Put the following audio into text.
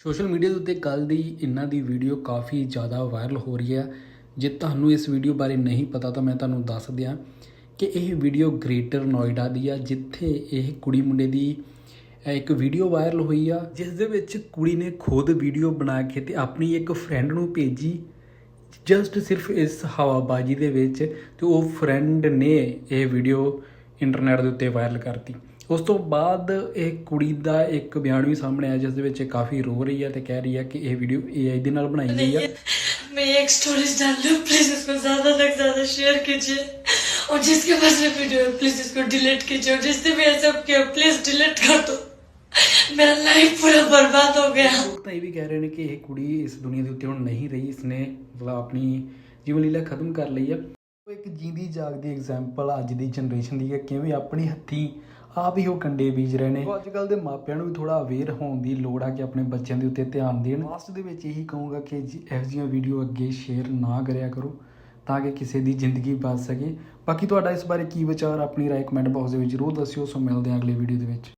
Social media ਦੇ ਉੱਤੇ ਕੱਲ ਦੀ ਇਹਨਾਂ ਦੀ ਵੀਡੀਓ ਕਾਫੀ ਜ਼ਿਆਦਾ ਵਾਇਰਲ ਹੋ ਰਹੀ ਹੈ। ਜੇ ਤੁਹਾਨੂੰ ਇਸ ਵੀਡੀਓ ਬਾਰੇ ਨਹੀਂ ਪਤਾ ਤਾਂ ਮੈਂ ਤੁਹਾਨੂੰ ਦੱਸ ਦਿਆਂ ਕਿ ਇਹ ਵੀਡੀਓ ਗ੍ਰੇਟਰ ਨੋਇਡਾ ਦੀ ਆ, ਜਿੱਥੇ ਇਹ ਕੁੜੀ ਮੁੰਡੇ ਦੀ ਇੱਕ ਵੀਡੀਓ ਵਾਇਰਲ ਹੋਈ ਆ, ਜਿਸ ਦੇ ਵਿੱਚ ਕੁੜੀ ਨੇ ਖੁਦ ਵੀਡੀਓ ਬਣਾ ਕੇ ਤੇ ਆਪਣੀ ਇੱਕ ਫਰੈਂਡ ਨੂੰ ਭੇਜੀ, ਜਸਟ ਸਿਰਫ ਇਸ ਹਵਾਬਾਜੀ ਦੇ ਵਿੱਚ ਤੇ ਉਹ ਫਰੈਂਡ ਨੇ ਇਹ ਵੀਡੀਓ ਇੰਟਰਨੈਟ ਦੇ ਉੱਤੇ ਵਾਇਰਲ ਕਰਤੀ। ਉਸ ਤੋਂ ਬਾਅਦ ਇਹ ਕੁੜੀ ਦਾ ਇੱਕ ਬਿਆਨ ਵੀ ਸਾਹਮਣੇ ਆਇਆ ਜਿਸ ਦੇ ਵਿੱਚ ਇਹ ਕਾਫੀ ਰੋ ਰਹੀ ਹੈ ਤੇ ਕਹਿ ਰਹੀ ਹੈ ਕਿ ਇਹ ਵੀਡੀਓ AI ਦੇ ਨਾਲ ਬਣਾਈ ਗਈ ਆ मैं ये एक स्टोरीज डाल दूँ प्लीज इसको ज्यादा तक ज्यादा शेयर कीजिए और जिसके पास ये वीडियो है प्लीज इसको डिलीट कीजिए और जिसने भी ऐसा किया प्लीज डिलीट कर दो मेरा लाइफ पूरा बर्बाद हो गया ਲੋਕ ਤਾਂ ਇਹ ਵੀ ਕਹਿ ਰਹੇ ਨੇ ਕਿ ਇਹ ਕੁੜੀ ਇਸ ਦੁਨੀਆ ਦੇ ਉੱਤੇ ਹੁਣ ਨਹੀਂ ਰਹੀ ਇਸਨੇ ਮਤਲਬ ਆਪਣੀ ਜੀਵਨ ਲੀਲਾ ਖਤਮ ਕਰ ਲਈ ਆ ਉਹ ਇੱਕ ਜੀਂਦੀ ਜਾਗਦੀ ਐਗਜ਼ਾਮਪਲ ਅੱਜ ਦੀ ਜਨਰੇਸ਼ਨ ਦੀ ਹੈ ਕਿਵੇਂ ਆਪਣੀ ਹੱਥੀਂ ਆਪ ਹੀ ਉਹ ਕੰਡੇ ਬੀਜ ਰਹੇ ਨੇ। ਅੱਜ ਕੱਲ ਦੇ ਮਾਪਿਆਂ ਨੂੰ ਵੀ ਥੋੜਾ ਅਵੇਅਰ ਹੋਣ ਦੀ ਲੋੜ ਆ ਕਿ ਆਪਣੇ ਬੱਚਿਆਂ ਦੇ ਉੱਤੇ ਧਿਆਨ ਦੇਣ। ਲਾਸਟ ਦੇ ਵਿੱਚ ਇਹੀ ਕਹੂੰਗਾ ਕਿ ਜੀ- ਇਹੋ ਜਿਹੀਆਂ ਵੀਡੀਓ ਅੱਗੇ ਸ਼ੇਅਰ ਨਾ ਕਰਿਆ ਕਰੋ, ਤਾਂ ਕਿ ਕਿਸੇ ਦੀ ਜ਼ਿੰਦਗੀ ਬਚ ਸਕੇ। ਬਾਕੀ ਤੁਹਾਡਾ ਇਸ ਬਾਰੇ ਕੀ ਵਿਚਾਰ, ਆਪਣੀ ਰਾਏ ਕਮੈਂਟ ਬਾਕਸ ਦੇ ਵਿੱਚ ਜ਼ਰੂਰ ਦੱਸਿਓ। ਸੋ ਮਿਲਦੇ ਹਾਂ ਅਗਲੇ ਵੀਡੀਓ ਦੇ ਵਿੱਚ।